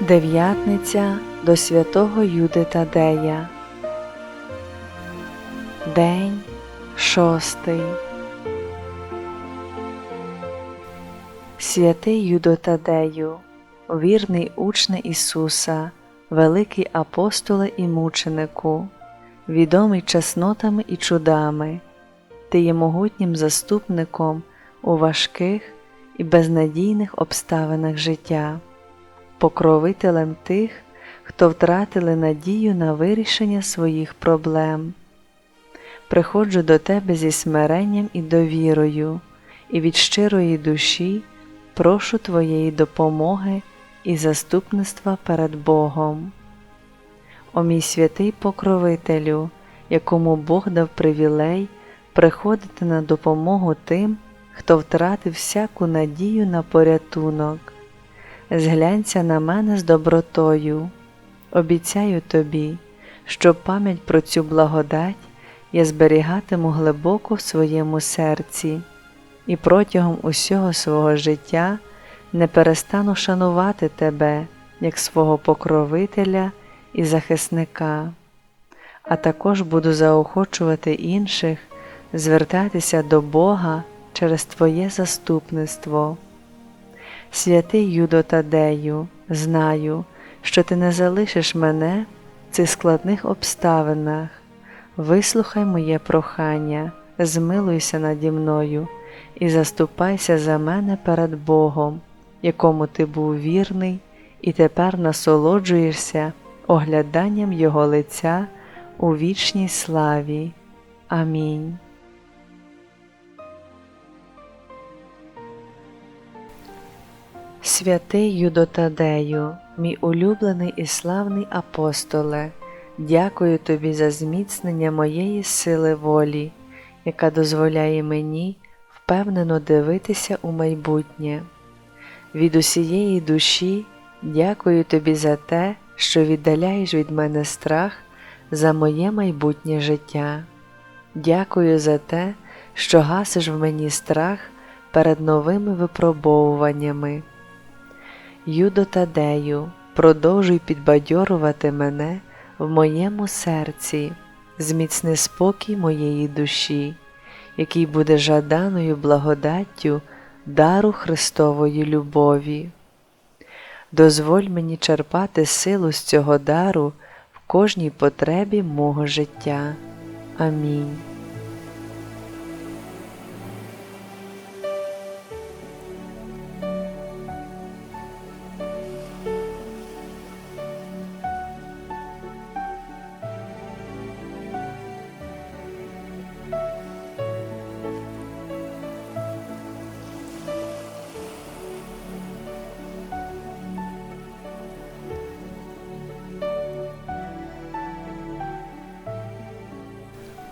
Дев'ятниця до святого Юди Тадея. День шостий. Святий Юдо Тадею, вірний учне Ісуса, великий апостоле і мученику, відомий чеснотами і чудами, ти є могутнім заступником у важких і безнадійних обставинах життя покровителем тих, хто втратили надію на вирішення своїх проблем. Приходжу до тебе зі смиренням і довірою, і від щирої душі прошу Твоєї допомоги і заступництва перед Богом. О мій святий покровителю, якому Бог дав привілей приходити на допомогу тим, хто втратив всяку надію на порятунок зглянься на мене з добротою. Обіцяю тобі, що пам'ять про цю благодать я зберігатиму глибоко в своєму серці і протягом усього свого життя не перестану шанувати тебе як свого покровителя і захисника, а також буду заохочувати інших звертатися до Бога через Твоє заступництво. Святий Юдо Тадею, знаю, що ти не залишиш мене в цих складних обставинах. Вислухай моє прохання, змилуйся наді мною і заступайся за мене перед Богом, якому ти був вірний, і тепер насолоджуєшся огляданням Його лиця у вічній славі. Амінь. Святий Юдотадею, мій улюблений і славний апостоле, дякую тобі за зміцнення моєї сили волі, яка дозволяє мені впевнено дивитися у майбутнє. Від усієї душі дякую тобі за те, що віддаляєш від мене страх за моє майбутнє життя. Дякую за те, що гасиш в мені страх перед новими випробовуваннями. Юдо Тадею, продовжуй підбадьорувати мене в моєму серці, зміцни спокій моєї душі, який буде жаданою благодаттю дару Христової любові. Дозволь мені черпати силу з цього дару в кожній потребі мого життя. Амінь.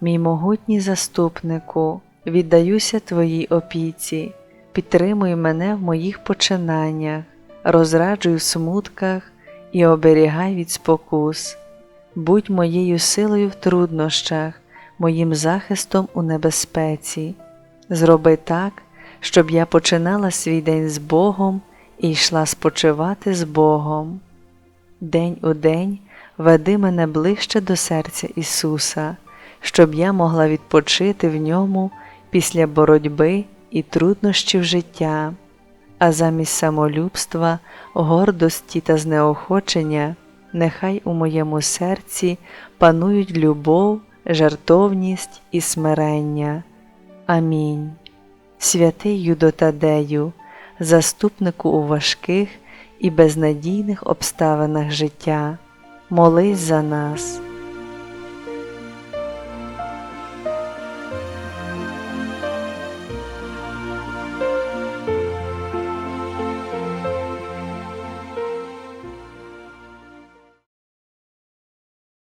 мій могутній заступнику, віддаюся Твоїй опіці, підтримуй мене в моїх починаннях, розраджуй в смутках і оберігай від спокус, будь моєю силою в труднощах, моїм захистом у небезпеці. Зроби так, щоб я починала свій день з Богом і йшла спочивати з Богом. День у день веди мене ближче до серця Ісуса щоб я могла відпочити в ньому після боротьби і труднощів життя, а замість самолюбства, гордості та знеохочення нехай у моєму серці панують любов, жертовність і смирення. Амінь. Святий Юдотадею, заступнику у важких і безнадійних обставинах життя, молись за нас.